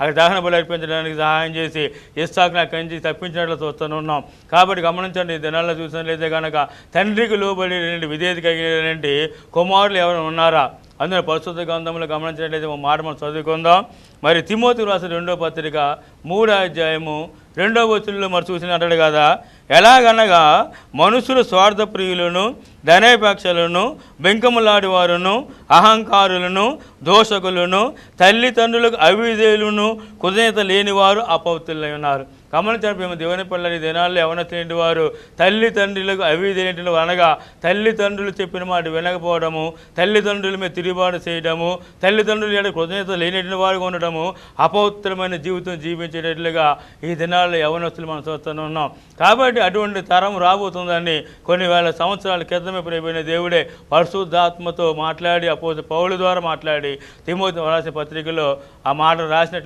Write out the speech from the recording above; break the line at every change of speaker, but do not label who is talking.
అక్కడ దహన బలి అర్పించడానికి సహాయం చేసి ఇస్సాకుని అక్కడి నుంచి తప్పించినట్లు చూస్తున్నాం కాబట్టి గమనించండి ఈ దినాల్లో చూసినట్లయితే కనుక తండ్రికి లోబడి విధేయత కలిగినటువంటి కుమారులు ఎవరు ఉన్నారా? అందులో పరిశుద్ధ గ్రంథంలో గమనించినట్లయితే ఒక మాట మనం చదువుకుందాం. మరి తిమోతి రాసిన రెండో పత్రిక మూడో అధ్యాయము రెండో వచనంలో మరి చూసినట్టు కదా ఎలాగనగా మనుషులు స్వార్థ ప్రియులను ధనేపేక్షలను బెంకములాడి వారును అహంకారులను దోషకులను తల్లిదండ్రులకు అవిధేయులను కృతజ్ఞత లేనివారు అపౌతులై ఉన్నారు. గమనించండి మేము దేవుని పిల్లని దినాల్లో తినేటి వారు తల్లిదండ్రులకు అవి అవిధేయులు అనగా తల్లిదండ్రులు చెప్పిన మాట వినకపోవడము తల్లిదండ్రుల మీద తిరుగుబాటు చేయడము తల్లిదండ్రులు ఏడ కృతజ్ఞత లేనటువంటి వారుగా ఉండడము అపౌత్రమైన జీవితం జీవించేటట్లుగా ఈ దినాల్లో యవనస్తులు మనం చూస్తూనే ఉన్నాం. కాబట్టి అటువంటి తరం రాబోతుందని కొన్ని వేల సంవత్సరాల క్రితమే ప్రేమైన దేవుడే పరిశుద్ధాత్మతో మాట్లాడి అపో పౌల ద్వారా మాట్లాడి తిమోతి రాసిన పత్రికలో ఆ మాట రాసినట్లు